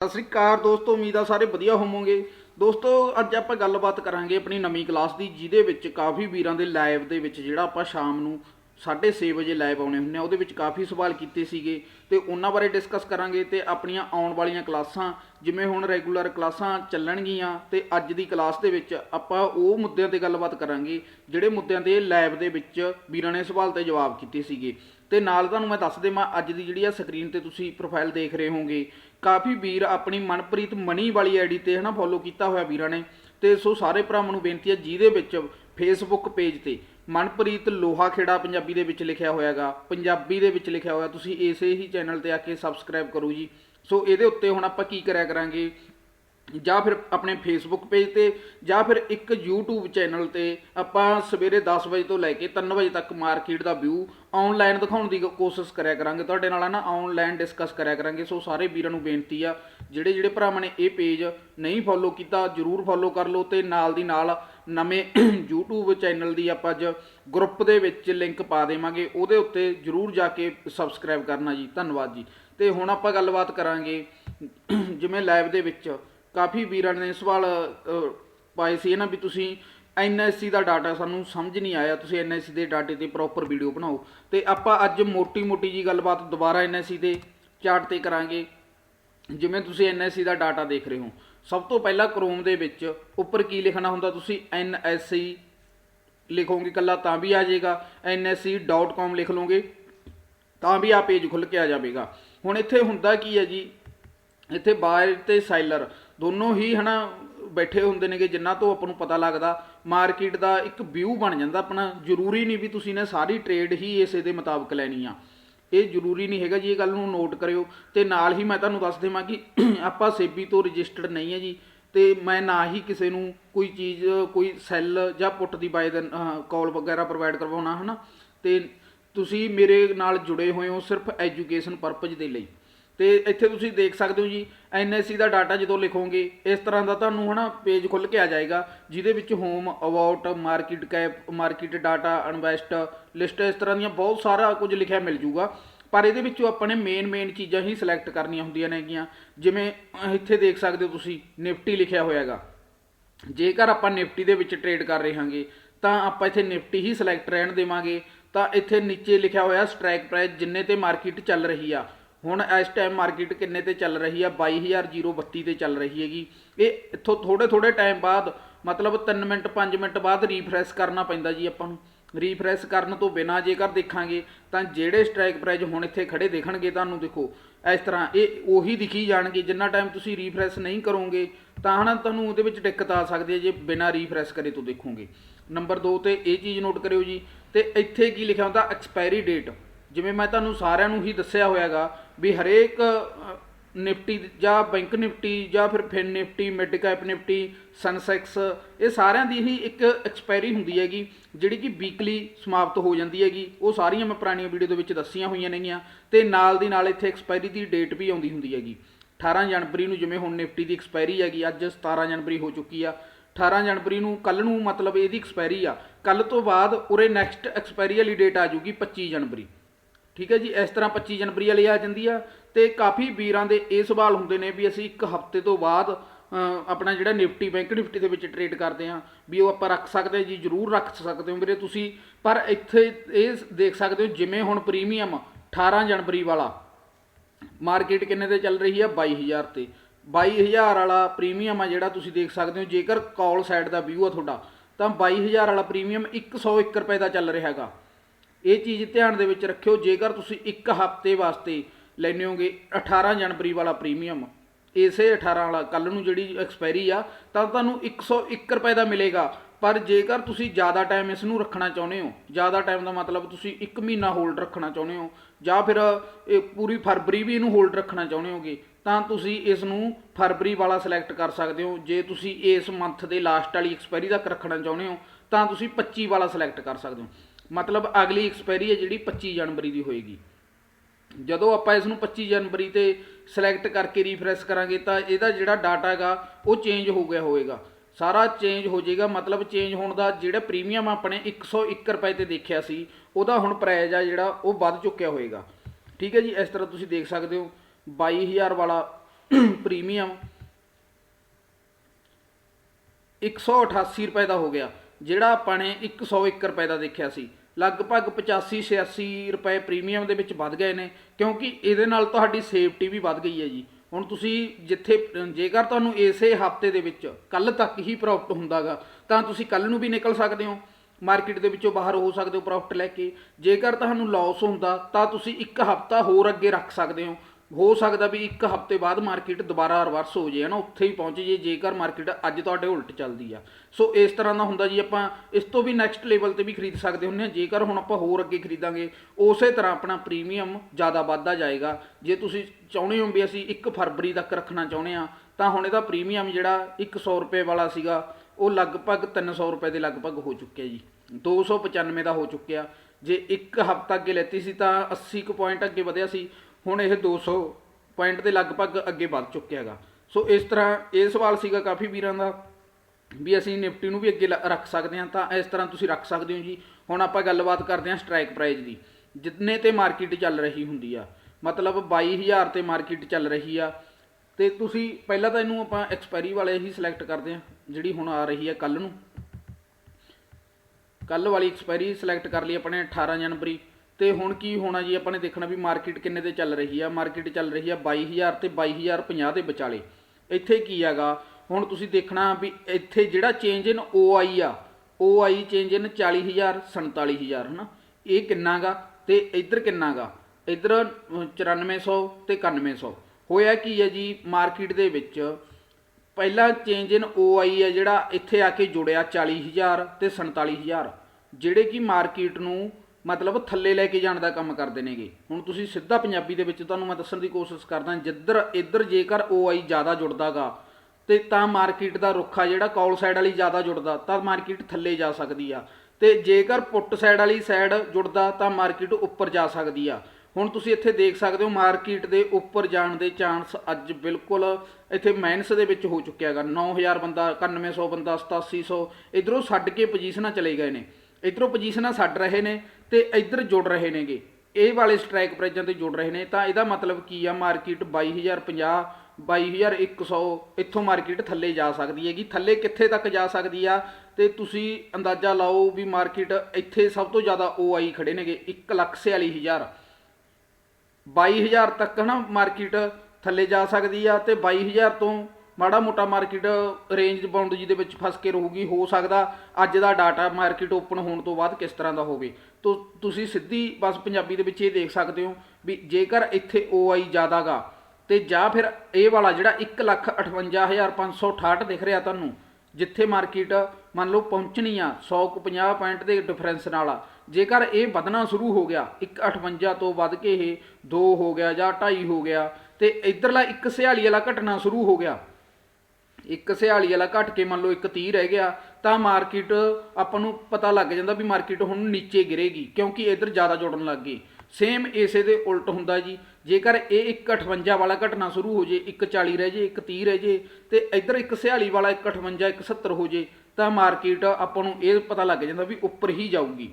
ਸਤਿ ਸ੍ਰੀ ਅਕਾਲ ਦੋਸਤੋ, ਉਮੀਦ ਆ ਸਾਰੇ ਵਧੀਆ ਹੋਵੋਗੇ। ਦੋਸਤੋ, ਅੱਜ ਆਪਾਂ ਗੱਲਬਾਤ ਕਰਾਂਗੇ ਆਪਣੀ ਨਵੀਂ ਕਲਾਸ ਦੀ, ਜਿਹਦੇ ਵਿੱਚ ਕਾਫੀ ਵੀਰਾਂ ਦੇ ਲਾਈਵ ਦੇ ਵਿੱਚ ਜਿਹੜਾ ਆਪਾਂ ਸ਼ਾਮ ਨੂੰ 6:30 ਵਜੇ ਲਾਈਵ ਆਉਣੇ ਹੁੰਦੇ ਆ, ਉਹਦੇ ਵਿੱਚ ਕਾਫੀ ਸਵਾਲ ਕੀਤੇ ਸੀਗੇ ਤੇ ਉਹਨਾਂ ਬਾਰੇ ਡਿਸਕਸ ਕਰਾਂਗੇ ਤੇ ਆਪਣੀਆਂ ਆਉਣ ਵਾਲੀਆਂ ਕਲਾਸਾਂ, ਜਿਵੇਂ ਹੁਣ ਰੈਗੂਲਰ ਕਲਾਸਾਂ ਚੱਲਣਗੀਆਂ ਤੇ ਅੱਜ ਦੀ ਕਲਾਸ ਦੇ ਵਿੱਚ ਆਪਾਂ ਉਹ ਮੁੱਦਿਆਂ ਤੇ ਗੱਲਬਾਤ ਕਰਾਂਗੇ, ਜਿਹੜੇ ਮੁੱਦਿਆਂ ਤੇ ਲਾਈਵ ਦੇ ਵਿੱਚ ਵੀਰਾਂ ਨੇ ਸਵਾਲ ਤੇ ਜਵਾਬ ਕੀਤੇ ਸੀਗੇ। ਤੇ ਨਾਲ ਤੁਹਾਨੂੰ ਮੈਂ ਦੱਸ ਦੇਵਾਂ, ਅੱਜ ਦੀ ਜਿਹੜੀ ਆ ਸਕਰੀਨ ਤੇ ਤੁਸੀਂ ਪ੍ਰੋਫਾਈਲ ਦੇਖ ਰਹੇ ਹੋਗੇ ਕਾਫੀ ਵੀਰ ਆਪਣੀ ਮਨਪ੍ਰੀਤ ਮਨੀ ਵਾਲੀ ਆਈਡੀ ਤੇ ਹਨਾ ਫੋਲੋ ਕੀਤਾ ਹੋਇਆ ਵੀਰਾਂ ਨੇ, ਤੇ ਸੋ ਸਾਰੇ ਭਰਾਵਾਂ ਨੂੰ ਬੇਨਤੀ ਹੈ ਜਿਹਦੇ ਵਿੱਚ ਫੇਸਬੁੱਕ ਪੇਜ ਤੇ ਮਨਪ੍ਰੀਤ ਲੋਹਾ ਖੇੜਾ ਪੰਜਾਬੀ ਦੇ ਵਿੱਚ ਲਿਖਿਆ ਹੋਇਆਗਾ, ਪੰਜਾਬੀ ਦੇ ਵਿੱਚ ਲਿਖਿਆ ਹੋਇਆ, ਤੁਸੀਂ ਇਸੇ ਹੀ ਚੈਨਲ ਤੇ ਆ ਕੇ ਸਬਸਕ੍ਰਾਈਬ ਕਰੋ ਜੀ। ਸੋ ਇਹਦੇ ਉੱਤੇ ਹੁਣ ਆਪਾਂ ਕੀ ਕਰਿਆ ਕਰਾਂਗੇ ਜਾਂ ਫਿਰ ਆਪਣੇ ਫੇਸਬੁੱਕ ਪੇਜ ਤੇ, ਜਾਂ ਫਿਰ ਇੱਕ YouTube ਚੈਨਲ ਤੇ ਆਪਾਂ ਸਵੇਰੇ 10 ਵਜੇ ਤੋਂ ਲੈ ਕੇ 3 ਵਜੇ ਤੱਕ ਮਾਰਕੀਟ ਦਾ ਵਿਊ ਆਨਲਾਈਨ ਦਿਖਾਉਣ ਦੀ ਕੋਸ਼ਿਸ਼ ਕਰਿਆ ਕਰਾਂਗੇ। ਤੁਹਾਡੇ ਨਾਲ ਨਾ ਆਨਲਾਈਨ ਡਿਸਕਸ ਕਰਿਆ ਕਰਾਂਗੇ। ਸੋ ਸਾਰੇ ਵੀਰਾਂ ਨੂੰ ਬੇਨਤੀ ਆ, ਜਿਹੜੇ ਜਿਹੜੇ ਭਰਾਵਾਂ ਨੇ ਇਹ ਪੇਜ ਨਹੀਂ ਫੋਲੋ ਕੀਤਾ, ਜਰੂਰ ਫੋਲੋ ਕਰ ਲਓ ਤੇ ਨਾਲ ਦੀ ਨਾਲ ਨਵੇਂ YouTube ਚੈਨਲ ਦੀ ਆਪਾਂ ਅੱਜ ਗਰੁੱਪ ਦੇ ਵਿੱਚ ਲਿੰਕ ਪਾ ਦੇਵਾਂਗੇ। ਉਹਦੇ ਉੱਤੇ ਜਰੂਰ ਜਾ ਕੇ ਸਬਸਕ੍ਰਾਈਬ ਕਰਨਾ ਜੀ। ਧੰਨਵਾਦ ਜੀ। ਤੇ ਹੁਣ ਆਪਾਂ ਗੱਲਬਾਤ ਕਰਾਂਗੇ ਜਿਵੇਂ ਲਾਈਵ ਦੇ ਵਿੱਚ ਕਾਫੀ ਵੀਰਾਂ ਨੇ ਸਵਾਲ ਪਾਏ ਸੀ ਨਾ ਵੀ ਤੁਸੀਂ ਐਨਐਸਸੀ ਦਾ ਡਾਟਾ ਸਾਨੂੰ ਸਮਝ ਨਹੀਂ ਆਇਆ, ਤੁਸੀਂ ਐਨਐਸਸੀ ਦੇ ਡਾਟੇ ਤੇ ਪ੍ਰੋਪਰ ਵੀਡੀਓ ਬਣਾਓ। ਤੇ ਆਪਾਂ ਅੱਜ ਮੋਟੀ-ਮੋਟੀ ਜੀ ਗੱਲਬਾਤ ਦੁਬਾਰਾ ਐਨਐਸਸੀ ਦੇ ਚਾਰਟ ਤੇ ਕਰਾਂਗੇ। ਜਿਵੇਂ ਤੁਸੀਂ ਐਨਐਸਸੀ ਦਾ ਡਾਟਾ ਦੇਖ ਰਹੇ ਹੋ, ਸਭ ਤੋਂ ਪਹਿਲਾਂ ਕ੍ਰੋਮ ਦੇ ਵਿੱਚ ਉੱਪਰ ਕੀ ਲਿਖਣਾ ਹੁੰਦਾ ਤੁਸੀਂ? ਐਨਐਸਸੀ ਲਿਖੋਗੇ ਕੱਲਾ ਤਾਂ ਵੀ ਆ ਜਾਏਗਾ nsc.com ਲਿਖ ਲਓਗੇ, ਤਾਂ ਵੀ ਆ ਪੇਜ ਖੁੱਲ ਕੇ ਆ ਜਾਵੇਗਾ। ਹੁਣ ਇੱਥੇ ਹੁੰਦਾ ਕੀ ਹੈ ਜੀ? ਇੱਥੇ ਬਾਇਰ ਤੇ ਸੈਲਰ ਦੋਨੋਂ ਹੀ ਹਨਾ ਬੈਠੇ ਹੁੰਦੇ ਨੇਗੇ, ਜਿੰਨਾ ਤੋਂ ਆਪਾਂ ਨੂੰ ਪਤਾ ਲੱਗਦਾ, ਮਾਰਕੀਟ ਦਾ ਇੱਕ ਵਿਊ ਬਣ ਜਾਂਦਾ ਆਪਣਾ। ਜ਼ਰੂਰੀ ਨਹੀਂ ਵੀ ਤੁਸੀਂ ਨੇ ਸਾਰੀ ਟ੍ਰੇਡ ਹੀ ਇਸੇ ਦੇ ਮੁਤਾਬਕ ਲੈਣੀ ਆ। ਇਹ ਜ਼ਰੂਰੀ ਨਹੀਂ ਹੈਗਾ ਜੀ, ਇਹ ਗੱਲ ਨੂੰ ਨੋਟ ਕਰਿਓ। ਤੇ ਨਾਲ ਹੀ ਮੈਂ ਤੁਹਾਨੂੰ ਦੱਸ ਦੇਵਾਂ ਕਿ ਆਪਾਂ ਸੇਬੀ ਤੋਂ ਰਜਿਸਟਰਡ ਨਹੀਂ ਹੈ ਜੀ। ਤੇ ਮੈਂ ਨਾ ਹੀ ਕਿਸੇ ਨੂੰ ਕੋਈ ਚੀਜ਼, ਕੋਈ ਸੈੱਲ ਜਾਂ ਪੁੱਟ ਦੀ ਬਾਏ ਦਾ ਕਾਲ ਵਗੈਰਾ ਪ੍ਰੋਵਾਈਡ ਕਰਵਾਉਣਾ ਹਨਾ। ਤੇ ਤੁਸੀਂ ਮੇਰੇ ਨਾਲ ਜੁੜੇ ਹੋਏ ਹੋ ਸਿਰਫ ਐਜੂਕੇਸ਼ਨ ਪਰਪਸ ਦੇ ਲਈ। ਤੇ ਇੱਥੇ ਤੁਸੀਂ ਦੇਖ ਸਕਦੇ ਹੋ ਜੀ ਐਨਐਸਸੀ ਦਾ ਡਾਟਾ ਜਦੋਂ ਲਿਖੋਗੇ, ਇਸ ਤਰ੍ਹਾਂ ਦਾ ਤੁਹਾਨੂੰ ਹਨਾ ਪੇਜ ਖੁੱਲ ਕੇ ਆ ਜਾਏਗਾ, ਜਿਹਦੇ ਵਿੱਚ home about market cap market data invest list ਇਸ ਤਰ੍ਹਾਂ ਦੀਆਂ ਬਹੁਤ ਸਾਰਾ ਕੁਝ ਲਿਖਿਆ ਮਿਲ ਜੂਗਾ। ਪਰ ਇਹਦੇ ਵਿੱਚੋਂ ਆਪਾਂ ਨੇ ਮੇਨ ਮੇਨ ਚੀਜ਼ਾਂ ਹੀ ਸਿਲੈਕਟ ਕਰਨੀਆਂ ਹੁੰਦੀਆਂ ਨੇਗੀਆਂ। ਜਿਵੇਂ ਇੱਥੇ ਦੇਖ ਸਕਦੇ ਹੋ ਤੁਸੀਂ, ਨਿਫਟੀ ਲਿਖਿਆ ਹੋਇਆ ਹੈਗਾ। ਜੇਕਰ ਆਪਾਂ ਨਿਫਟੀ ਦੇ ਵਿੱਚ ਟ੍ਰੇਡ ਕਰ ਰਹੇ ਹਾਂਗੇ, ਤਾਂ ਆਪਾਂ ਇੱਥੇ ਨਿਫਟੀ ਹੀ ਸਿਲੈਕਟ ਰਹਿਣ ਦੇਵਾਂਗੇ। ਤਾਂ ਇੱਥੇ ਨੀਚੇ ਲਿਖਿਆ ਹੋਇਆ ਸਟ੍ਰਾਈਕ ਪ੍ਰਾਈਸ ਜਿੰਨੇ ਤੇ ਮਾਰਕੀਟ ਚੱਲ ਰਹੀ ਆ ਹੁਣ ਇਸ ਟਾਈਮ ਮਾਰਕੀਟ ਕਿੰਨੇ ਤੇ ਚੱਲ ਰਹੀ ਆ? 22032 ਤੇ ਚੱਲ ਰਹੀ ਹੈਗੀ। ਇਹ ਇੱਥੋਂ ਥੋੜੇ ਥੋੜੇ ਟਾਈਮ ਬਾਅਦ, ਮਤਲਬ 3 ਮਿੰਟ 5 ਮਿੰਟ ਬਾਅਦ ਰੀਫਰੈਸ਼ ਕਰਨਾ ਪੈਂਦਾ ਜੀ ਆਪਾਂ ਨੂੰ। ਰੀਫਰੈਸ਼ ਕਰਨ ਤੋਂ ਬਿਨਾ ਜੇਕਰ ਦੇਖਾਂਗੇ, ਤਾਂ ਜਿਹੜੇ ਸਟ੍ਰਾਈਕ ਪ੍ਰਾਈਜ਼ ਹੁਣ ਇੱਥੇ ਖੜੇ ਦੇਖਣਗੇ ਤੁਹਾਨੂੰ ਦੇਖੋ। ਇਸ ਤਰ੍ਹਾਂ ਇਹ ਉਹੀ ਦਿਖੀ ਜਾਣਗੇ, ਜਿੰਨਾ ਟਾਈਮ ਤੁਸੀਂ ਰੀਫਰੈਸ਼ ਨਹੀਂ ਕਰੋਗੇ, ਤਾਂ ਹਨਾ ਤੁਹਾਨੂੰ ਉਹਦੇ ਵਿੱਚ ਦਿੱਕਤ ਆ ਸਕਦੀ ਹੈ ਜੇ ਬਿਨਾ ਰੀਫਰੈਸ਼ ਕਰੇ ਤੋਂ ਦੇਖੋਗੇ। ਨੰਬਰ 2 ਤੇ ਇਹ ਚੀਜ਼ ਨੋਟ ਕਰਿਓ ਜੀ, ਤੇ ਇੱਥੇ ਕੀ ਲਿਖਿਆ ਹੁੰਦਾ? ਐਕਸਪਾਇਰੀ ਡੇਟ ਜਿਵੇਂ ਮੈਂ ਤੁਹਾਨੂੰ ਸਾਰਿਆਂ ਨੂੰ ਹੀ ਦੱਸਿਆ ਹੋਇਆਗਾ ਵੀ ਹਰੇਕ ਨਿਫਟੀ ਜਾਂ ਬੈਂਕ ਨਿਫਟੀ ਜਾਂ ਫਿਰ fin nifty, mid cap nifty, sensex, ਇਹ ਸਾਰਿਆਂ ਦੀ ਹੀ ਇੱਕ ਐਕਸਪਾਇਰੀ ਹੁੰਦੀ ਹੈਗੀ, ਜਿਹੜੀ ਕਿ ਵੀਕਲੀ ਸਮਾਪਤ ਹੋ ਜਾਂਦੀ ਹੈਗੀ। ਉਹ ਸਾਰੀਆਂ ਮੈਂ ਪੁਰਾਣੀਆਂ ਵੀਡੀਓ ਦੇ ਵਿੱਚ ਦੱਸੀਆਂ ਹੋਈਆਂ ਨੇਗੀਆਂ ਤੇ ਨਾਲ ਦੀ ਨਾਲ ਇੱਥੇ ਐਕਸਪਾਇਰੀ ਦੀ ਡੇਟ ਵੀ ਆਉਂਦੀ ਹੁੰਦੀ ਹੈਗੀ। 18 ਜਨਵਰੀ ਨੂੰ ਜਿਵੇਂ ਹੁਣ ਨਿਫਟੀ ਦੀ ਐਕਸਪਾਇਰੀ ਹੈਗੀ, ਅੱਜ 17 ਜਨਵਰੀ ਹੋ ਚੁੱਕੀ ਆ। 18 ਜਨਵਰੀ ਨੂੰ ਕੱਲ ਨੂੰ ਮਤਲਬ ਇਹਦੀ ਐਕਸਪਾਇਰੀ ਆ। ਕੱਲ ਤੋਂ ਬਾਅਦ ਉਰੇ ਨੈਕਸਟ ਐਕਸਪਾਇਰੀ ਵਾਲੀ ਡੇਟ ਆ ਜਾਊਗੀ 25 ਜਨਵਰੀ। ਠੀਕ ਹੈ ਜੀ, ਇਸ ਤਰ੍ਹਾਂ 25 ਜਨਵਰੀ ਵਾਲੀ ਆ ਜਾਂਦੀ ਆ ਤੇ ਕਾਫੀ ਵੀਰਾਂ ਦੇ ਇਹ ਸਵਾਲ ਹੁੰਦੇ ਨੇ ਵੀ ਅਸੀਂ ਇੱਕ ਹਫ਼ਤੇ ਤੋਂ ਬਾਅਦ ਆਪਣਾ ਜਿਹੜਾ ਨਿਫਟੀ, ਬੈਂਕ ਨਿਫਟੀ ਦੇ ਵਿੱਚ ਟ੍ਰੇਡ ਕਰਦੇ ਆ ਵੀ ਉਹ ਆਪਾਂ ਰੱਖ ਸਕਦੇ ਹਾਂ ਜੀ, ਜ਼ਰੂਰ ਰੱਖ ਸਕਦੇ ਹੋ ਵੀਰੇ ਤੁਸੀਂ, ਪਰ ਇੱਥੇ ਇਹ ਦੇਖ ਸਕਦੇ ਹੋ ਜਿਵੇਂ ਹੁਣ ਪ੍ਰੀਮੀਅਮ 18 ਜਨਵਰੀ ਵਾਲਾ, ਮਾਰਕੀਟ ਕਿੰਨੇ ਤੇ ਚੱਲ ਰਹੀ ਆ? 22000 ਤੇ। 22000 ਵਾਲਾ ਪ੍ਰੀਮੀਅਮ ਆ ਜਿਹੜਾ ਤੁਸੀਂ ਦੇਖ ਸਕਦੇ ਹੋ, ਜੇਕਰ ਕਾਲ ਸਾਈਡ ਦਾ ਵਿਊ ਆ ਤੁਹਾਡਾ, ਤਾਂ 22000 ਵਾਲਾ ਪ੍ਰੀਮੀਅਮ 101 ਰੁਪਏ ਦਾ ਚੱਲ ਰਿਹਾ ਹੈਗਾ। ਇਹ ਚੀਜ਼ ਧਿਆਨ ਦੇ ਵਿੱਚ ਰੱਖਿਓ, ਜੇਕਰ ਤੁਸੀਂ ਇੱਕ ਹਫ਼ਤੇ ਵਾਸਤੇ ਲੈਣੇ ਹੋਗੇ 18 ਜਨਵਰੀ ਵਾਲਾ ਪ੍ਰੀਮੀਅਮ, ਇਸੇ 18 ਵਾਲਾ ਕੱਲ ਨੂੰ ਜਿਹੜੀ ਐਕਸਪਾਇਰੀ ਆ, ਤਾਂ ਤੁਹਾਨੂੰ 101 ਰੁਪਏ ਦਾ ਮਿਲੇਗਾ। ਪਰ ਜੇਕਰ ਤੁਸੀਂ ਜ਼ਿਆਦਾ ਟਾਈਮ ਇਸ ਨੂੰ ਰੱਖਣਾ ਚਾਹੁੰਦੇ ਹੋ, ਜ਼ਿਆਦਾ ਟਾਈਮ ਦਾ ਮਤਲਬ ਤੁਸੀਂ 1 ਮਹੀਨਾ ਹੋਲਡ ਰੱਖਣਾ ਚਾਹੁੰਦੇ ਹੋ, ਜਾਂ ਫਿਰ ਇਹ ਪੂਰੀ ਫਰਵਰੀ ਵੀ ਇਹਨੂੰ ਹੋਲਡ ਰੱਖਣਾ ਚਾਹੁੰਦੇ ਹੋਗੇ, ਤਾਂ ਤੁਸੀਂ ਇਸ ਨੂੰ ਫਰਵਰੀ ਵਾਲਾ ਸਿਲੈਕਟ ਕਰ ਸਕਦੇ ਹੋ। ਜੇ ਤੁਸੀਂ ਇਸ ਮੰਥ ਦੇ ਲਾਸਟ ਵਾਲੀ ਐਕਸਪਾਇਰੀ ਤੱਕ ਰੱਖਣਾ ਚਾਹੁੰਦੇ ਹੋ, ਤਾਂ ਤੁਸੀਂ 25 ਵਾਲਾ ਸਿਲੈਕਟ ਕਰ ਸਕਦੇ ਹੋ। ਮਤਲਬ ਅਗਲੀ ਐਕਸਪਾਇਰੀ ਹੈ ਜਿਹੜੀ 25 ਜਨਵਰੀ ਦੀ ਹੋਏਗੀ। ਜਦੋਂ ਆਪਾਂ ਇਸ ਨੂੰ 25 ਜਨਵਰੀ ਤੇ ਸਿਲੈਕਟ ਕਰਕੇ ਰੀਫਰੈਸ਼ ਕਰਾਂਗੇ ਤਾਂ ਇਹਦਾ ਜਿਹੜਾ ਡਾਟਾ ਹੈਗਾ, ਉਹ ਚੇਂਜ ਹੋ ਗਿਆ ਹੋਵੇਗਾ ਸਾਰਾ ਚੇਂਜ ਹੋ ਜਾਏਗਾ, ਮਤਲਬ ਚੇਂਜ ਹੋਣ ਦਾ ਜਿਹੜਾ ਪ੍ਰੀਮੀਅਮ ਆਪਣੇ 101 ਰੁਪਏ ਤੇ ਦੇਖਿਆ ਸੀ, ਉਹਦਾ ਹੁਣ ਪ੍ਰਾਈਜ਼ ਆ ਜਿਹੜਾ, ਉਹ ਵੱਧ ਚੁੱਕਿਆ ਹੋਏਗਾ। ਠੀਕ ਹੈ ਜੀ, ਇਸ ਤਰ੍ਹਾਂ ਤੁਸੀਂ ਦੇਖ ਸਕਦੇ ਹੋ 22000 ਵਾਲਾ ਪ੍ਰੀਮੀਅਮ 188 ਰੁਪਏ ਦਾ ਹੋ ਗਿਆ, ਜਿਹੜਾ ਆਪਾਂ ਨੇ 101 ਰੁਪਏ ਦਾ ਦੇਖਿਆ ਸੀ। ਲਗਭਗ 85 86 ਰੁਪਏ ਪ੍ਰੀਮੀਅਮ ਦੇ ਵਿੱਚ ਵੱਧ ਗਏ ਨੇ, ਕਿਉਂਕਿ ਇਹਦੇ ਨਾਲ ਤੁਹਾਡੀ ਸੇਫਟੀ ਵੀ ਵੱਧ ਗਈ ਹੈ ਜੀ। ਹੁਣ ਤੁਸੀਂ ਜਿੱਥੇ, ਜੇਕਰ ਤੁਹਾਨੂੰ ਇਸੇ ਹਫ਼ਤੇ ਦੇ ਵਿੱਚ ਕੱਲ ਤੱਕ ਹੀ ਪ੍ਰੋਫਿਟ ਹੁੰਦਾਗਾ, ਤਾਂ ਤੁਸੀਂ ਕੱਲ ਨੂੰ ਵੀ ਨਿਕਲ ਸਕਦੇ ਹੋ। ਮਾਰਕੀਟ ਦੇ ਵਿੱਚੋਂ ਬਾਹਰ ਹੋ ਸਕਦੇ ਹੋ ਪ੍ਰੋਫਿਟ ਲੈ ਕੇ। ਜੇਕਰ ਤੁਹਾਨੂੰ ਲਾਸ ਹੁੰਦਾ, ਤਾਂ ਤੁਸੀਂ ਇੱਕ ਹਫਤਾ ਹੋਰ ਅੱਗੇ ਰੱਖ ਸਕਦੇ ਹੋ। ਹੋ ਸਕਦਾ ਵੀ ਇੱਕ ਹਫ਼ਤੇ ਬਾਅਦ ਮਾਰਕੀਟ ਦੁਬਾਰਾ ਰਿਵਰਸ ਹੋ ਜੇ ਨਾ ਉੱਥੇ ਹੀ ਪਹੁੰਚ ਜੇ, ਜੇਕਰ ਮਾਰਕੀਟ ਅੱਜ ਤੁਹਾਡੇ ਉਲਟ ਚੱਲਦੀ ਆ। ਸੋ ਇਸ ਤਰ੍ਹਾਂ ਦਾ ਹੁੰਦਾ ਜੀ, ਆਪਾਂ ਇਸ ਤੋਂ ਵੀ ਨੈਕਸਟ ਲੈਵਲ ਤੇ ਵੀ ਖਰੀਦ ਸਕਦੇ ਹੁੰਦੇ ਆ। ਜੇਕਰ ਹੁਣ ਆਪਾਂ ਹੋਰ ਅੱਗੇ ਖਰੀਦਾਂਗੇ, ਉਸੇ ਤਰ੍ਹਾਂ ਆਪਣਾ ਪ੍ਰੀਮੀਅਮ ਜ਼ਿਆਦਾ ਵੱਧਦਾ ਜਾਏਗਾ। ਜੇ ਤੁਸੀਂ ਚਾਹੁੰਦੇ ਹੋ ਵੀ ਅਸੀਂ 1 ਫਰਵਰੀ ਤੱਕ ਰੱਖਣਾ ਚਾਹੁੰਦੇ ਆ, ਤਾਂ ਹੁਣ ਇਹਦਾ ਪ੍ਰੀਮੀਅਮ ਜਿਹੜਾ 100 ਰੁਪਏ ਵਾਲਾ ਸੀਗਾ, ਉਹ ਲਗਭਗ 300 ਰੁਪਏ ਦੇ ਲਗਭਗ ਹੋ ਚੁੱਕਿਆ ਜੀ। 295 ਦਾ ਹੋ ਚੁੱਕਿਆ। ਜੇ ਇੱਕ ਹਫ਼ਤਾ ਅੱਗੇ ਲੈਤੀ ਸੀ, ਤਾਂ 80 ਕੁ ਪੁਆਇੰਟ ਅੱਗੇ ਵਧਿਆ ਸੀ। ਹੁਣ ਇਹ 200 ਪੁਆਇੰਟ ਦੇ ਲਗਭਗ ਅੱਗੇ ਵੱਧ ਚੁੱਕਿਆ ਹੈਗਾ। ਸੋ ਇਸ ਤਰ੍ਹਾਂ ਇਹ ਸਵਾਲ ਸੀਗਾ ਕਾਫੀ ਵੀਰਾਂ ਦਾ ਵੀ ਅਸੀਂ ਨਿਫਟੀ ਨੂੰ ਵੀ ਅੱਗੇ ਲ- ਰੱਖ ਸਕਦੇ ਹਾਂ ਤਾਂ ਇਸ ਤਰ੍ਹਾਂ ਤੁਸੀਂ ਰੱਖ ਸਕਦੇ ਹੋ ਜੀ। ਹੁਣ ਆਪਾਂ ਗੱਲਬਾਤ ਕਰਦੇ ਹਾਂ ਸਟ੍ਰਾਈਕ ਪ੍ਰਾਈਸ ਦੀ। ਜਿੰਨੇ ਤੇ ਮਾਰਕੀਟ ਚੱਲ ਰਹੀ ਹੁੰਦੀ ਆ। ਮਤਲਬ 22000 ਤੇ ਮਾਰਕੀਟ ਚੱਲ ਰਹੀ ਆ। ਤੇ ਤੁਸੀਂ ਪਹਿਲਾਂ ਤਾਂ ਇਹਨੂੰ ਆਪਾਂ ਐਕਸਪਾਇਰੀ ਵਾਲੇ ਹੀ ਸਿਲੈਕਟ ਕਰਦੇ ਹਾਂ, ਜਿਹੜੀ ਹੁਣ ਆ ਰਹੀ ਆ ਕੱਲ ਨੂੰ। ਕੱਲ ਵਾਲੀ ਐਕਸਪਾਇਰੀ ਸਿਲੈਕਟ ਕਰ ਲਈ ਆਪਣੇ 18 ਜਨਵਰੀ। ਤੇ ਹੁਣ ਕੀ ਹੋਣਾ ਜੀ? ਆਪਾਂ ਨੇ ਦੇਖਣਾ ਵੀ ਮਾਰਕੀਟ ਕਿੰਨੇ ਤੇ ਚੱਲ ਰਹੀ ਆ। ਮਾਰਕੀਟ ਚੱਲ ਰਹੀ ਆ 22000 ਤੇ 22050 ਦੇ ਵਿਚਾਲੇ। ਇੱਥੇ ਕੀ ਹੈਗਾ? ਹੁਣ ਤੁਸੀਂ ਦੇਖਣਾ ਵੀ ਇੱਥੇ ਜਿਹੜਾ ਚੇਂਜ ਇਨ OI ਆ OI ਚੇਂਜ ਇਨ 40000 47000 ਹਨਾ? ਇਹ ਕਿੰਨਾਗਾ ਤੇ ਇੱਧਰ ਕਿੰਨਾਗਾ? ਇੱਧਰ ਅਹ, 9400 ਤੇ 9100 ਹੋਇਆ ਕੀ ਹੈ ਜੀ? ਮਾਰਕੀਟ ਦੇ ਵਿੱਚ ਪਹਿਲਾ ਚੇਂਜ ਇਨ OI ਹੈ ਜਿਹੜਾ ਇੱਥੇ ਆ ਕੇ ਜੁੜਿਆ 40000 ਤੇ 47000 ਜਿਹੜੇ ਕਿ ਮਾਰਕੀਟ ਨੂੰ ਮਤਲਬ ਥੱਲੇ ਲੈ ਕੇ ਜਾਣ ਦਾ ਕੰਮ ਕਰਦੇ ਨੇਗੇ। ਹੁਣ ਤੁਸੀਂ ਸਿੱਧਾ ਪੰਜਾਬੀ ਦੇ ਵਿੱਚ ਤੁਹਾਨੂੰ ਮੈਂ ਦੱਸਣ ਦੀ ਕੋਸ਼ਿਸ਼ ਕਰਦਾ, ਜਿੱਧਰ, ਇੱਧਰ ਜੇਕਰ OI ਜ਼ਿਆਦਾ ਜੁੜਦਾਗਾ, ਤੇ ਤਾਂ ਮਾਰਕੀਟ ਦਾ ਰੁੱਖ ਆ ਜਿਹੜਾ ਕੌਲ ਸਾਈਡ ਵਾਲੀ ਜ਼ਿਆਦਾ ਜੁੜਦਾ, ਤਾਂ ਮਾਰਕੀਟ ਥੱਲੇ ਜਾ ਸਕਦੀ ਆ। ਤੇ ਜੇਕਰ ਪੁੱਟ ਸਾਈਡ ਵਾਲੀ ਸਾਈਡ ਜੁੜਦਾ, ਤਾਂ ਮਾਰਕੀਟ ਉੱਪਰ ਜਾ ਸਕਦੀ ਆ। ਹੁਣ ਤੁਸੀਂ ਇੱਥੇ ਦੇਖ ਸਕਦੇ ਹੋ ਮਾਰਕੀਟ ਦੇ ਉੱਪਰ ਜਾਣ ਦੇ ਚਾਂਸ ਅੱਜ ਬਿਲਕੁਲ ਇੱਥੇ ਮਾਈਨਸ ਦੇ ਵਿੱਚ ਹੋ ਚੁੱਕਿਆ ਹੈਗਾ 9000 ਬੰਦਾ 9100 ਬੰਦਾ 8700 ਇਧਰੋਂ ਛੱਡ ਕੇ ਪੋਜੀਸ਼ਨਾਂ ਚਲੇ ਗਏ ਨੇ। ਇਧਰੋਂ ਪੋਜੀਸ਼ਨਾਂ ਛੱਡ ਰਹੇ ਨੇ ਤੇ ਇੱਧਰ ਜੁੜ ਰਹੇ ਨੇਗੇ। ਇਹ ਵਾਲੇ ਸਟ੍ਰਾਈਕ ਪ੍ਰਾਈਜ਼ਾਂ ਤੇ ਜੁੜ ਰਹੇ ਨੇ। ਤਾਂ ਇਹਦਾ ਮਤਲਬ ਕੀ ਆ? ਮਾਰਕੀਟ 22050 22100 ਇੱਥੋਂ ਮਾਰਕੀਟ ਥੱਲੇ ਜਾ ਸਕਦੀ ਹੈਗੀ। ਥੱਲੇ ਕਿੱਥੇ ਤੱਕ ਜਾ ਸਕਦੀ ਆ? ਤੇ ਤੁਸੀਂ ਅੰਦਾਜ਼ਾ ਲਾਓ ਵੀ ਮਾਰਕੀਟ ਇੱਥੇ ਸਭ ਤੋਂ ਜ਼ਿਆਦਾ OI ਖੜੇ ਨੇਗੇ। 146000 22000 ਤੱਕ ਨਾ ਮਾਰਕੀਟ ਥੱਲੇ ਜਾ ਸਕਦੀ ਆ ਤੇ 22000 ਤੋਂ ਮਾੜਾ ਮੋਟਾ ਮਾਰਕੀਟ ਰੇਂਜ ਬਾਉਂਡ ਦੇ ਵਿੱਚ ਫਸ ਕੇ ਰਹੂਗੀ, ਹੋ ਸਕਦਾ ਅੱਜ ਦਾ ਡਾਟਾ ਮਾਰਕੀਟ ਓਪਨ ਹੋਣ ਤੋਂ ਬਾਅਦ ਕਿਸ ਤਰ੍ਹਾਂ ਦਾ ਹੋਵੇ। ਤੋ ਤੁਸੀਂ ਸਿੱਧੀ ਬਸ ਪੰਜਾਬੀ ਦੇ ਵਿੱਚ ਇਹ ਦੇਖ ਸਕਦੇ ਹੋ ਵੀ ਜੇਕਰ ਇੱਥੇ OI ਜ਼ਿਆਦਾਗਾ, ਤੇ ਜਾਂ ਫਿਰ ਇਹ ਵਾਲਾ ਜਿਹੜਾ 158568 ਦਿਖ ਰਿਹਾ ਤੁਹਾਨੂੰ, ਜਿੱਥੇ ਮਾਰਕੀਟ ਮੰਨ ਲਓ ਪਹੁੰਚਣੀ ਆ 100 ਕੁ 50 ਪੁਆਇੰਟ ਦੇ ਡਿਫਰੈਂਸ ਨਾਲ ਜੇਕਰ ਇਹ ਵਧਣਾ ਸ਼ੁਰੂ ਹੋ ਗਿਆ 158 ਤੋਂ ਵੱਧ ਕੇ ਇਹ 2 ਹੋ ਗਿਆ ਜਾਂ 2.5 ਹੋ ਗਿਆ, ਤੇ ਇਧਰਲਾ ਇੱਕ ਸਿਹਾਲੀ ਵਾਲਾ ਘਟਣਾ ਸ਼ੁਰੂ ਹੋ ਗਿਆ ਇੱਕ ਸਿਹਾਲੀ ਵਾਲਾ ਘਟ ਕੇ ਮੰਨ ਲਓ ਇੱਕ 30 ਰਹਿ ਗਿਆ, ਤਾਂ ਮਾਰਕੀਟ ਆਪਾਂ ਨੂੰ ਪਤਾ ਲੱਗ ਜਾਂਦਾ ਵੀ ਮਾਰਕੀਟ ਹੁਣ ਨੀਚੇ ਗਿਰੇਗੀ, ਕਿਉਂਕਿ ਇੱਧਰ ਜ਼ਿਆਦਾ ਜੁੜਨ ਲੱਗ ਗਈ। ਸੇਮ ਇਸੇ ਦੇ ਉਲਟ ਹੁੰਦਾ ਜੀ। ਜੇਕਰ ਇਹ 158 ਵਾਲਾ ਘਟਨਾ ਸ਼ੁਰੂ ਹੋ ਜੇ 140 ਰਹਿ ਜੇ 130 ਰਹਿ ਜੇ, ਤੇ ਇੱਧਰ ਇੱਕ ਸਿਹਾਲੀ ਵਾਲਾ 158 170 ਹੋ ਜੇ, ਤਾਂ ਮਾਰਕੀਟ ਆਪਾਂ ਨੂੰ ਇਹ ਪਤਾ ਲੱਗ ਜਾਂਦਾ ਵੀ ਉੱਪਰ ਹੀ ਜਾਊਗੀ।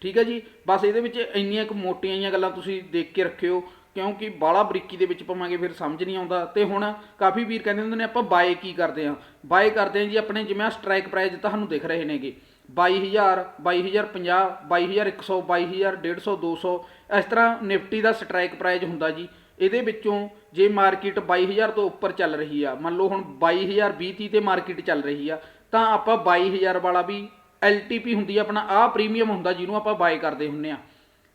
ਠੀਕ ਹੈ ਜੀ? ਬਸ ਇਹਦੇ ਵਿੱਚ ਇੰਨੀਆਂ ਕੁ ਮੋਟੀਆਂ ਜਿਹੀਆਂ ਗੱਲਾਂ ਤੁਸੀਂ ਦੇਖ ਕੇ ਰੱਖਿਓ। ਕਿਉਂਕਿ ਬਾਲਾ ਬਰੀਕੀ ਦੇ ਵਿੱਚ ਪਵਾਂਗੇ, ਫਿਰ ਸਮਝ ਨਹੀਂ ਆਉਂਦਾ। ਤੇ ਹੁਣ ਕਾਫੀ ਵੀਰ ਕਹਿੰਦੇ ਹੁੰਦੇ ਨੇ, ਆਪਾਂ ਬਾਏ ਕੀ ਕਰਦੇ ਆ ਬਾਏ ਕਰਦੇ ਆ ਜੀ ਆਪਣੇ, ਜਿਵੇਂ ਸਟ੍ਰਾਈਕ ਪ੍ਰਾਈਜ਼ ਤੁਹਾਨੂੰ ਦਿਖ ਰਹੇ ਨੇਗੇ। 22000 22050 22100 22100 150 200 ਇਸ ਤਰ੍ਹਾਂ ਨਿਫਟੀ ਦਾ ਸਟ੍ਰਾਈਕ ਪ੍ਰਾਈਜ਼ ਹੁੰਦਾ ਜੀ। ਇਹਦੇ ਵਿੱਚੋਂ ਜੇ ਮਾਰਕੀਟ 22000 ਤੋਂ ਉੱਪਰ ਚੱਲ ਰਹੀ ਆ, ਮੰਨ ਲਓ ਹੁਣ 22000 20 ਤੇ ਮਾਰਕੀਟ ਚੱਲ ਰਹੀ ਆ, ਤਾਂ ਆਪਾਂ 22000 ਵਾਲਾ ਵੀ LTP ਹੁੰਦੀ ਆ, ਆਪਣਾ ਆ ਪ੍ਰੀਮੀਅਮ ਹੁੰਦਾ ਜਿਹਨੂੰ ਆਪਾਂ ਬਾਏ ਕਰਦੇ ਹੁੰਨੇ ਆ।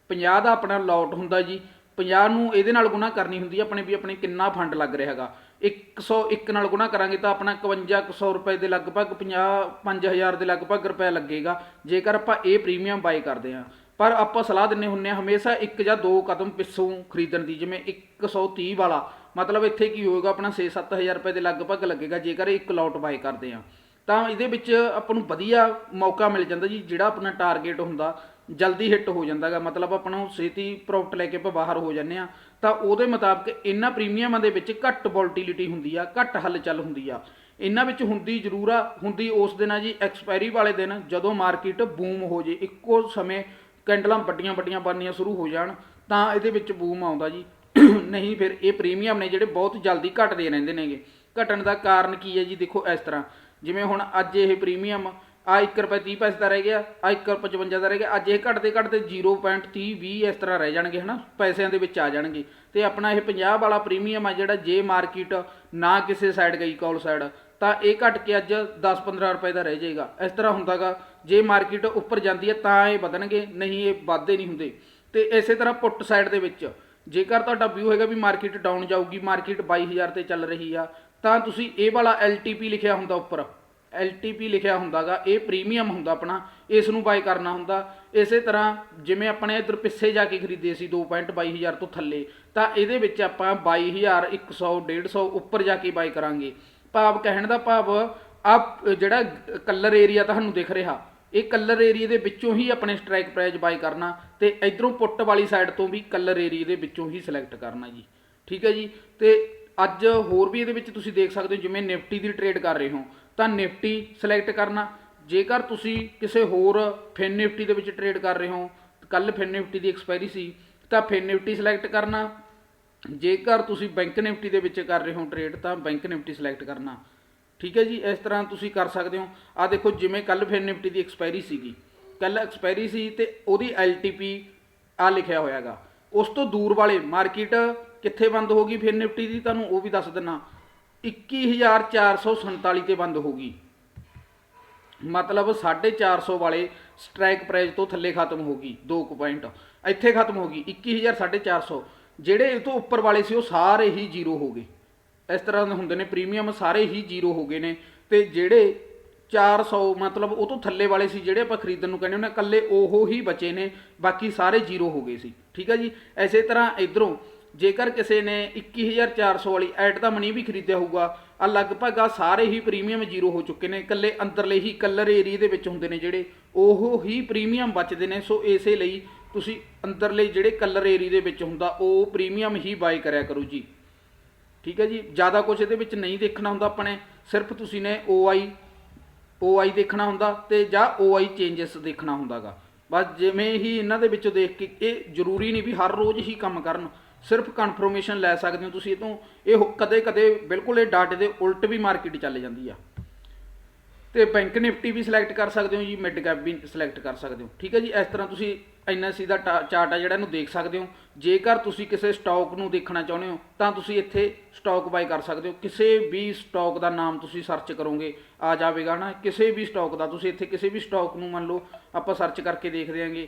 50 ਦਾ ਆਪਣਾ ਲੋਟ ਹੁੰਦਾ ਜੀ। 50 ਨੂੰ ਇਹਦੇ ਨਾਲ ਗੁਣਾ ਕਰਨੀ ਹੁੰਦੀ ਆ, ਆਪਣੇ ਵੀ ਆਪਣੇ ਕਿੰਨਾ ਫੰਡ ਲੱਗ ਰਿਹਾ ਹੈਗਾ। 101 ਨਾਲ ਗੁਣਾ ਕਰਾਂਗੇ ਤਾਂ ਆਪਣਾ 5100 ਰੁਪਏ ਦੇ ਲਗਭਗ 50 5000 ਦੇ ਲਗਭਗ ਰੁਪਏ ਲੱਗੇਗਾ, ਜੇਕਰ ਆਪਾਂ ਇਹ ਪ੍ਰੀਮੀਅਮ ਬਾਈ ਕਰਦੇ ਹਾਂ। ਪਰ ਆਪਾਂ ਸਲਾਹ ਦਿੰਨੇ ਹੁੰਨੇ ਆ ਹਮੇਸ਼ਾ ਇੱਕ ਜਾਂ ਦੋ ਕਦਮ ਪਿੱਛੋਂ ਖਰੀਦਣ ਦੀ, ਜਿਵੇਂ 130 ਵਾਲਾ। ਮਤਲਬ ਇੱਥੇ ਕੀ ਹੋਏਗਾ, ਆਪਣਾ 6-7000 ਰੁਪਏ ਦੇ ਲਗਭਗ ਲੱਗੇਗਾ, ਜੇਕਰ ਇੱਕ ਲੋਟ ਬਾਈ ਕਰਦੇ ਆ ਤਾਂ ਇਹਦੇ ਵਿੱਚ ਆਪਾਂ ਨੂੰ ਵਧੀਆ ਮੌਕਾ ਮਿਲ ਜਾਂਦਾ ਜੀ, ਜਿਹੜਾ ਆਪਣਾ ਟਾਰਗੇਟ ਹੁੰਦਾ। ਜਲਦੀ ਹਿੱਟ ਹੋ ਜਾਂਦਾਗਾ। ਮਤਲਬ ਆਪਾਂ ਨੂੰ ਛੇਤੀ ਪ੍ਰੋਫਿਟ ਲੈ ਕੇ ਆਪਾਂ ਬਾਹਰ ਹੋ ਜਾਂਦੇ ਆ ਤਾਂ ਉਹਦੇ ਮੁਤਾਬਕ ਇਹਨਾਂ ਪ੍ਰੀਮੀਅਮਾਂ ਦੇ ਵਿੱਚ ਘੱਟ ਵੋਲਟੀਲਿਟੀ ਹੁੰਦੀ ਆ, ਘੱਟ ਹਲਚਲ ਹੁੰਦੀ ਆ। ਇਹਨਾਂ ਵਿੱਚ ਹੁੰਦੀ ਜ਼ਰੂਰ ਆ, ਹੁੰਦੀ ਉਸ ਦਿਨ ਆ ਜੀ ਐਕਸਪਾਇਰੀ ਵਾਲੇ ਦਿਨ, ਜਦੋਂ ਮਾਰਕੀਟ ਬੂਮ ਹੋ ਜੇ, ਇੱਕੋ ਸਮੇਂ ਕੈਂਡਲਾਂ ਵੱਡੀਆਂ ਵੱਡੀਆਂ ਬਣਨੀਆਂ ਸ਼ੁਰੂ ਹੋ ਜਾਣ, ਤਾਂ ਇਹਦੇ ਵਿੱਚ ਬੂਮ ਆਉਂਦਾ ਜੀ। ਨਹੀਂ ਫਿਰ ਇਹ ਪ੍ਰੀਮੀਅਮ ਨੇ ਜਿਹੜੇ ਬਹੁਤ ਜਲਦੀ ਘਟਦੇ ਰਹਿੰਦੇ ਨੇਗੇ। ਘਟਣ ਦਾ ਕਾਰਨ ਕੀ ਹੈ ਜੀ, ਦੇਖੋ ਇਸ ਤਰ੍ਹਾਂ। ਜਿਵੇਂ ਹੁਣ ਅੱਜ ਇਹ ਪ੍ਰੀਮੀਅਮ ਆ 1 ਰੁਪਏ 30 ਪੈਸੇ ਦਾ ਰਹਿ ਗਿਆ, ਆ 1 ਰੁਪਏ 55 ਦਾ ਰਹਿ ਗਿਆ, ਅੱਜ ਇਹ ਘਟਦੇ ਘਟਦੇ 0.30 20 ਇਸ ਤਰ੍ਹਾਂ ਰਹਿ ਜਾਣਗੇ ਹਨਾ, ਪੈਸਿਆਂ ਦੇ ਵਿੱਚ ਆ ਜਾਣਗੇ। ਤੇ ਆਪਣਾ ਇਹ 50 ਵਾਲਾ ਪ੍ਰੀਮੀਅਮ ਆ ਜਿਹੜਾ ਜੇ ਮਾਰਕੀਟ ਨਾ ਕਿਸੇ ਸਾਈਡ ਗਈ ਕਾਲ ਸਾਈਡ ਤਾਂ ਇਹ ਘਟ ਕੇ ਅੱਜ 10-15 ਰੁਪਏ ਦਾ ਰਹਿ ਜਾਏਗਾ। ਇਸ ਤਰ੍ਹਾਂ ਹੁੰਦਾਗਾ, ਜੇ ਮਾਰਕੀਟ ਉੱਪਰ ਜਾਂਦੀ ਹੈ ਤਾਂ ਇਹ ਵਧਣਗੇ, ਨਹੀਂ ਇਹ ਵੱਧਦੇ ਨਹੀਂ ਹੁੰਦੇ। ਤੇ ਇਸੇ ਤਰ੍ਹਾਂ ਪੁੱਟ ਸਾਈਡ ਦੇ ਵਿੱਚ, ਜੇਕਰ ਤੁਹਾਡਾ ਵਿਊ ਹੈਗਾ ਵੀ ਮਾਰਕੀਟ ਡਾਊਨ ਜਾਊਗੀ ਮਾਰਕੀਟ 22000 ਤੇ ਚੱਲ ਰਹੀ ਆ, ਤਾਂ ਤੁਸੀਂ ਇਹ ਵਾਲਾ LTP ਲਿਖਿਆ ਹੁੰਦਾ ਉੱਪਰ। LTP ਲਿਖਿਆ ਹੁੰਦਾਗਾ, ਇਹ ਪ੍ਰੀਮੀਅਮ ਹੁੰਦਾ ਆਪਣਾ ਇਸ ਨੂੰ ਬਾਈ ਕਰਨਾ ਹੁੰਦਾ। ਇਸੇ ਤਰ੍ਹਾਂ ਜਿਵੇਂ ਆਪਣੇ ਇਧਰ ਪਿੱਛੇ ਜਾ ਕੇ ਖਰੀਦੇ ਸੀ 2.22000 ਤੋਂ ਥੱਲੇ, ਤਾਂ ਇਹਦੇ ਵਿੱਚ ਆਪਾਂ 22100 150 ਉੱਪਰ ਜਾ ਕੇ ਬਾਈ ਕਰਾਂਗੇ। ਭਾਵ ਕਹਿਣ ਦਾ ਭਾਵ ਆ ਜਿਹੜਾ ਕਲਰ ਏਰੀਆ ਤੁਹਾਨੂੰ ਦਿਖ ਰਿਹਾ, ਇਹ ਕਲਰ ਏਰੀਆ ਦੇ ਵਿੱਚੋਂ ਹੀ ਆਪਣੇ ਸਟ੍ਰਾਈਕ ਪ੍ਰਾਈਜ਼ ਬਾਈ ਕਰਨਾ ਤੇ ਇਧਰੋਂ ਪੁੱਟ ਵਾਲੀ ਸਾਈਡ ਤੋਂ ਵੀ ਕਲਰ ਏਰੀਆ ਦੇ ਵਿੱਚੋਂ ਹੀ ਸਿਲੈਕਟ ਕਰਨਾ ਜੀ। ਠੀਕ ਹੈ ਜੀ? ਤੇ ਅੱਜ ਹੋਰ ਵੀ ਇਹਦੇ ਵਿੱਚ ਤੁਸੀਂ ਦੇਖ ਸਕਦੇ ਹੋ, ਜਿਵੇਂ ਨਿਫਟੀ ਦੀ ਟ੍ਰੇਡ ਕਰ ਰਹੇ ਹੋ। ਤਾਂ ਨਿਫਟੀ ਸਿਲੈਕਟ ਕਰਨਾ। ਜੇਕਰ ਤੁਸੀਂ ਕਿਸੇ ਹੋਰ ਫਿਨ ਨਿਫਟੀ ਦੇ ਵਿੱਚ ਟ੍ਰੇਡ ਕਰ ਰਹੇ ਹੋ ਕੱਲ ਫਿਨ ਨਿਫਟੀ ਦੀ ਐਕਸਪਾਇਰੀ ਸੀ, ਤਾਂ ਫਿਨ ਨਿਫਟੀ ਸਿਲੈਕਟ ਕਰਨਾ। ਜੇਕਰ ਤੁਸੀਂ ਬੈਂਕ ਨਿਫਟੀ ਦੇ ਵਿੱਚ ਕਰ ਰਹੇ ਹੋ ਟ੍ਰੇਡ ਤਾਂ ਬੈਂਕ ਨਿਫਟੀ ਸਿਲੈਕਟ ਕਰਨਾ। ਠੀਕ ਹੈ ਜੀ, ਇਸ ਤਰ੍ਹਾਂ ਤੁਸੀਂ ਕਰ ਸਕਦੇ ਹੋ। ਆ ਦੇਖੋ, ਜਿਵੇਂ ਕੱਲ ਫਿਰ ਨਿਫਟੀ ਦੀ ਐਕਸਪਾਇਰੀ ਸੀਗੀ। ਕੱਲ ਐਕਸਪਾਇਰੀ ਸੀ ਤੇ ਉਹਦੀ LTP ਆ ਲਿਖਿਆ ਹੋਇਆਗਾ। ਉਸ ਤੋਂ ਦੂਰ ਵਾਲੇ ਮਾਰਕੀਟ ਕਿੱਥੇ ਬੰਦ ਹੋ ਗਈ ਫਿਰ ਨਿਫਟੀ ਦੀ? ਤੁਹਾਨੂੰ ਉਹ ਵੀ ਦੱਸ ਦਿੰਨਾ। 21447 ਤੇ ਬੰਦ ਹੋ ਗਈ। ਮਤਲਬ 450 ਵਾਲੇ ਸਟ੍ਰਾਈਕ ਪ੍ਰਾਈਸ ਤੋਂ ਥੱਲੇ ਖਤਮ ਹੋ ਗਈ 2 ਪੁਆਇੰਟ ਇੱਥੇ ਖਤਮ ਹੋ ਗਈ 21450 ਜਿਹੜੇ ਇਹ ਤੋਂ ਉੱਪਰ ਵਾਲੇ ਸੀ, ਉਹ ਸਾਰੇ ਹੀ ਜ਼ੀਰੋ ਹੋ ਗਏ। ਇਸ ਤਰ੍ਹਾਂ ਦੇ ਹੁੰਦੇ ਨੇ, ਪ੍ਰੀਮੀਅਮ ਸਾਰੇ ਹੀ ਜ਼ੀਰੋ ਹੋ ਗਏ ਨੇ। ਤੇ ਜਿਹੜੇ 400 ਮਤਲਬ ਉਹ ਤੋਂ ਥੱਲੇ ਵਾਲੇ ਸੀ, ਜਿਹੜੇ ਆਪਾਂ ਖਰੀਦਣ ਨੂੰ ਕਹਿੰਦੇ ਉਹਨੇ ਇਕੱਲੇ ਉਹ ਹੀ ਬਚੇ ਨੇ, ਬਾਕੀ ਸਾਰੇ ਜ਼ੀਰੋ ਹੋ ਗਏ ਸੀ। ਠੀਕ ਹੈ ਜੀ? ਐਸੇ ਤਰ੍ਹਾਂ ਇਧਰੋਂ ਜੇਕਰ ਕਿਸੇ ਨੇ 21400 ਵਾਲੀ ਐਟ ਦਾ ਮਨੀ ਵੀ ਖਰੀਦਿਆ ਹੋਊਗਾ ਆ ਲਗਭਗ ਆ ਸਾਰੇ ਹੀ ਪ੍ਰੀਮੀਅਮ ਜ਼ੀਰੋ ਹੋ ਚੁੱਕੇ ਨੇ। ਇਕੱਲੇ ਅੰਦਰਲੇ ਹੀ ਕਲਰ ਏਰੀਆ ਦੇ ਵਿੱਚ ਹੁੰਦੇ ਨੇ ਜਿਹੜੇ, ਉਹ ਹੀ ਪ੍ਰੀਮੀਅਮ ਬਚਦੇ ਨੇ। ਸੋ ਇਸੇ ਲਈ ਤੁਸੀਂ ਅੰਦਰਲੇ ਜਿਹੜੇ ਕਲਰ ਏਰੀਆ ਦੇ ਵਿੱਚ ਹੁੰਦਾ, ਉਹ ਪ੍ਰੀਮੀਅਮ ਹੀ ਬਾਈ ਕਰਿਆ ਕਰੋ ਜੀ। ਠੀਕ ਹੈ ਜੀ? ਜ਼ਿਆਦਾ ਕੁਝ ਇਹਦੇ ਵਿੱਚ ਨਹੀਂ ਦੇਖਣਾ ਹੁੰਦਾ ਆਪਣੇ ਸਿਰਫ ਤੁਸੀਂ ਨੇ OI OI ਦੇਖਣਾ ਹੁੰਦਾ ਤੇ ਜਾਂ OI ਚੇਂਜਸ ਦੇਖਣਾ ਹੁੰਦਾਗਾ। ਬਸ ਜਿਵੇਂ ਹੀ ਇਹਨਾਂ ਦੇ ਵਿੱਚੋਂ ਦੇਖ ਕੇ, ਇਹ ਜ਼ਰੂਰੀ ਨਹੀਂ ਵੀ ਹਰ ਰੋਜ਼ ਹੀ ਕੰਮ ਕਰਨ। ਸਿਰਫ ਕਨਫਰਮੇਸ਼ਨ ਲੈ ਸਕਦੇ ਹੋ ਤੁਸੀਂ, ਇਹ ਤੋਂ ਇਹ ਕਦੇ ਕਦੇ ਬਿਲਕੁਲ ਇਹ ਡਾਟੇ ਦੇ ਉਲਟ ਵੀ ਮਾਰਕੀਟ ਚੱਲ ਜਾਂਦੀ ਆ। ਤੇ ਬੈਂਕ ਨਿਫਟੀ ਵੀ ਸਿਲੈਕਟ ਕਰ ਸਕਦੇ ਹੋ ਜੀ ਮਿਡ ਕੈਪ ਵੀ ਸਿਲੈਕਟ ਕਰ ਸਕਦੇ ਹੋ। ਠੀਕ ਹੈ ਜੀ, ਇਸ ਤਰ੍ਹਾਂ ਤੁਸੀਂ ਐਨਐਸਸੀ ਦਾ ਚਾਰਟ ਆ ਜਿਹੜਾ ਇਹਨੂੰ ਦੇਖ ਸਕਦੇ ਹੋ। ਜੇਕਰ ਤੁਸੀਂ ਕਿਸੇ ਸਟਾਕ ਨੂੰ ਦੇਖਣਾ ਚਾਹੁੰਦੇ ਹੋ, ਤਾਂ ਤੁਸੀਂ ਇੱਥੇ ਸਟਾਕ ਬਾਈ ਕਰ ਸਕਦੇ ਹੋ। ਕਿਸੇ ਵੀ ਸਟਾਕ ਦਾ ਨਾਮ ਤੁਸੀਂ ਸਰਚ ਕਰੋਗੇ, ਆ ਜਾਵੇਗਾ ਨਾ ਕਿਸੇ ਵੀ ਸਟਾਕ ਦਾ, ਤੁਸੀਂ ਇੱਥੇ ਕਿਸੇ ਵੀ ਸਟਾਕ ਨੂੰ ਮੰਨ ਲਓ, ਆਪਾਂ ਸਰਚ ਕਰਕੇ ਦੇਖ ਦਿਆਂਗੇ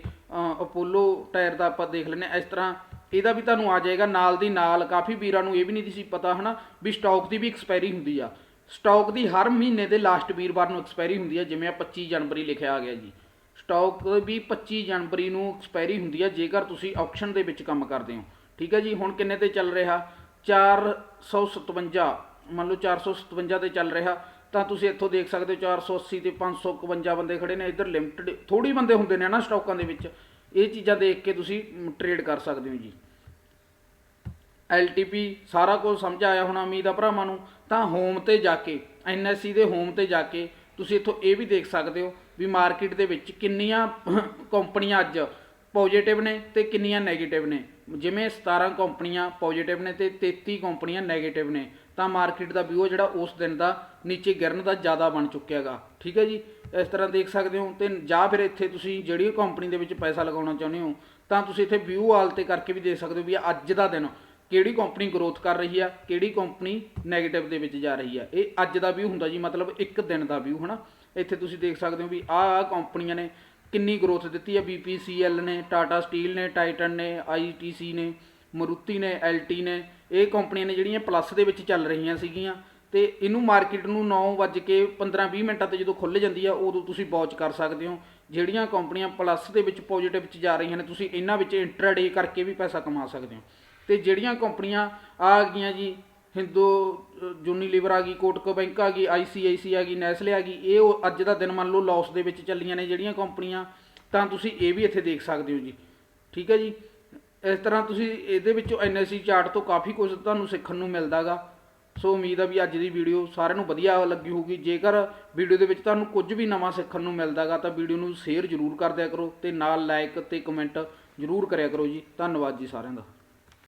ਅਪੋਲੋ ਟਾਇਰ ਦਾ ਆਪਾਂ ਦੇਖ ਲੈਂਦੇ ਹਾਂ। ਇਸ ਤਰ੍ਹਾਂ ਇਹਦਾ ਵੀ ਤੁਹਾਨੂੰ ਆ ਜਾਏਗਾ ਨਾਲ ਦੀ ਨਾਲ। ਕਾਫੀ ਵੀਰਾਂ ਨੂੰ ਇਹ ਵੀ ਨਹੀਂ ਸੀ ਪਤਾ ਹਨਾ ਵੀ ਸਟਾਕ ਦੀ ਵੀ ਐਕਸਪਾਇਰੀ ਹੁੰਦੀ ਆ। ਸਟਾਕ ਦੀ ਹਰ ਮਹੀਨੇ ਦੇ ਲਾਸਟ ਵੀਰਵਾਰ ਨੂੰ ਐਕਸਪਾਇਰੀ ਹੁੰਦੀ ਆ, ਜਿਵੇਂ ਆ 25 ਜਨਵਰੀ ਲਿਖਿਆ ਆ ਗਿਆ ਜੀ। ਸਟਾਕ ਵੀ 25 ਜਨਵਰੀ ਨੂੰ ਐਕਸਪਾਇਰੀ ਹੁੰਦੀ ਆ, ਜੇਕਰ ਤੁਸੀਂ ਆਕਸ਼ਨ ਦੇ ਵਿੱਚ ਕੰਮ ਕਰਦੇ ਹੋ। ਠੀਕ ਹੈ ਜੀ, ਹੁਣ ਕਿੰਨੇ ਤੇ ਚੱਲ ਰਿਹਾ? 457 ਮੰਨ ਲਓ 457 ਤੇ ਚੱਲ ਰਿਹਾ। ਤਾਂ ਤੁਸੀਂ ਇੱਥੋਂ ਦੇਖ ਸਕਦੇ ਹੋ 480 ਤੇ 551 ਬੰਦੇ ਖੜੇ ਨੇ। ਇੱਧਰ ਲਿਮਟਡ ਥੋੜੀ ਬੰਦੇ ਹੁੰਦੇ ਨੇ ਨਾ ਸਟਾਕਾਂ ਦੇ ਵਿੱਚ। ਇਹ ਚੀਜ਼ਾਂ ਦੇਖ ਕੇ ਤੁਸੀਂ ਟ੍ਰੇਡ ਕਰ ਸਕਦੇ ਹੋ ਜੀ। LTP ਸਾਰਾ ਕੁਝ ਸਮਝ ਆਇਆ ਹੋਣਾ ਉਮੀਦ ਆ ਭਰਾਵਾਂ ਨੂੰ, ਤਾਂ ਹੋਮ ਤੇ ਜਾ ਕੇ NSE ਦੇ ਹੋਮ ਤੇ ਜਾ ਕੇ ਤੁਸੀਂ ਇੱਥੋਂ ਇਹ ਵੀ ਦੇਖ ਸਕਦੇ ਹੋ ਵੀ ਮਾਰਕੀਟ ਦੇ ਵਿੱਚ ਕਿੰਨੀਆਂ ਕੰਪਨੀਆਂ ਅੱਜ ਪੋਜ਼ਿਟਿਵ ਨੇ ਤੇ ਕਿੰਨੀਆਂ 네ਗੇਟਿਵ ਨੇ। ਜਿਵੇਂ 17 ਕੰਪਨੀਆਂ ਪੋਜ਼ਿਟਿਵ ਨੇ ਤੇ 33 ਕੰਪਨੀਆਂ 네ਗੇਟਿਵ ਨੇ, ਤਾਂ ਮਾਰਕੀਟ ਦਾ ਵਿਊ ਜਿਹੜਾ ਉਸ ਦਿਨ ਦਾ ਨੀਚੇ ਗਿਰਨ ਦਾ ਜ਼ਿਆਦਾ ਬਣ ਚੁੱਕਿਆਗਾ। ਠੀਕ ਹੈ ਜੀ? ਇਸ ਤਰ੍ਹਾਂ ਦੇਖ ਸਕਦੇ ਹੋ ਤੇ ਜਾਂ ਫਿਰ ਇੱਥੇ ਤੁਸੀਂ ਜਿਹੜੀ ਕੰਪਨੀ ਦੇ ਵਿੱਚ ਪੈਸਾ ਲਗਾਉਣਾ ਚਾਹੁੰਦੇ ਹੋ, ਤਾਂ ਤੁਸੀਂ ਇੱਥੇ ਵਿਊ ਆਲ ਤੇ ਕਰਕੇ ਵੀ ਦੇਖ ਸਕਦੇ ਹੋ ਵੀ ਅੱਜ ਦਾ ਦਿਨ ਕਿਹੜੀ ਕੰਪਨੀ ਗਰੋਥ ਕਰ ਰਹੀ ਆ, ਕਿਹੜੀ ਕੰਪਨੀ 네ਗੇਟਿਵ ਦੇ ਵਿੱਚ ਜਾ ਰਹੀ ਆ। ਇਹ ਅੱਜ ਦਾ ਵਿਊ ਹੁੰਦਾ ਜੀ, ਮਤਲਬ ਇੱਕ ਦਿਨ ਦਾ ਵਿਊ ਹਨਾ? ਇੱਥੇ ਤੁਸੀਂ ਦੇਖ ਸਕਦੇ ਹੋ ਵੀ ਆਹ ਆਹ ਕੰਪਨੀਆਂ ਨੇ ਕਿੰਨੀ ਗਰੋਥ ਦਿੱਤੀ ਆ। BPCL ਨੇ ਟਾਟਾ ਸਟੀਲ ਨੇ ਟਾਈਟਨ ਨੇ ITC ਨੇ ਮਰੂਤੀ ਨੇ LT ਨੇ, ਇਹ ਕੰਪਨੀਆਂ ਨੇ ਜਿਹੜੀਆਂ ਪਲੱਸ ਦੇ ਵਿੱਚ ਚੱਲ ਰਹੀਆਂ ਸੀਗੀਆਂ। ਤੇ ਇਹਨੂੰ ਮਾਰਕੀਟ ਨੂੰ 9 ਵਜੇ ਕੇ 15-20 ਮਿੰਟਾਂ ਤੇ ਜਦੋਂ ਖੁੱਲ ਜਾਂਦੀ ਆ, ਉਦੋਂ ਤੁਸੀਂ ਵਾਚ ਕਰ ਸਕਦੇ ਹੋ। ਜਿਹੜੀਆਂ ਕੰਪਨੀਆਂ ਪਲੱਸ ਦੇ ਵਿੱਚ ਪੋਜ਼ਿਟਿਵ ਵਿੱਚ ਜਾ ਰਹੀਆਂ ਨੇ, ਤੁਸੀਂ ਇਹਨਾਂ ਵਿੱਚ ਇੰਟਰਾਡੇ ਕਰਕੇ ਵੀ ਪੈਸਾ ਕਮਾ ਸਕਦੇ ਹੋ। ਤੇ ਜਿਹੜੀਆਂ ਕੰਪਨੀਆਂ ਆ ਗਈਆਂ ਜੀ ਹਿੰਦੂ ਯੂਨੀਲੀਵਰ ਆ ਗਈ ਕੋਟਕੋ ਬੈਂਕ ਆ ਗਈ ਆਈਸੀਆਈਸੀ ਆ ਗਈ ਨੈਸਲੇ ਆ ਗਈ, ਇਹ ਉਹ ਅੱਜ ਦਾ ਦਿਨ ਮੰਨ ਲਓ ਲਾਸ ਦੇ ਵਿੱਚ ਚੱਲੀਆਂ ਨੇ ਜਿਹੜੀਆਂ ਕੰਪਨੀਆਂ ਤਾਂ ਤੁਸੀਂ ਇਹ ਵੀ ਇੱਥੇ ਦੇਖ ਸਕਦੇ ਹੋ ਜੀ। ਠੀਕ ਹੈ ਜੀ? ਇਸ ਤਰ੍ਹਾਂ ਤੁਸੀਂ ਇਹਦੇ ਵਿੱਚੋਂ ਐਨਐਸਸੀ ਚਾਰਟ ਤੋਂ ਕਾਫੀ ਕੁਝ ਤੁਹਾਨੂੰ ਸਿੱਖਣ ਨੂੰ ਮਿਲਦਾਗਾ। ਸੋ ਉਮੀਦ ਆ ਵੀ ਅੱਜ ਦੀ ਵੀਡੀਓ ਸਾਰਿਆਂ ਨੂੰ ਵਧੀਆ ਲੱਗੀ ਹੋਊਗੀ। ਜੇਕਰ ਵੀਡੀਓ ਦੇ ਵਿੱਚ ਤੁਹਾਨੂੰ ਕੁਝ ਵੀ ਨਵਾਂ ਸਿੱਖਣ ਨੂੰ ਮਿਲਦਾਗਾ ਤਾਂ ਵੀਡੀਓ ਨੂੰ ਸ਼ੇਅਰ ਜ਼ਰੂਰ ਕਰ ਦਿਆ ਕਰੋ ਤੇ ਨਾਲ ਲਾਈਕ ਤੇ ਕਮੈਂਟ ਜ਼ਰੂਰ ਕਰਿਆ ਕਰੋ ਜੀ। ਧੰਨਵਾਦ ਜੀ ਸਾਰਿਆਂ ਦਾ।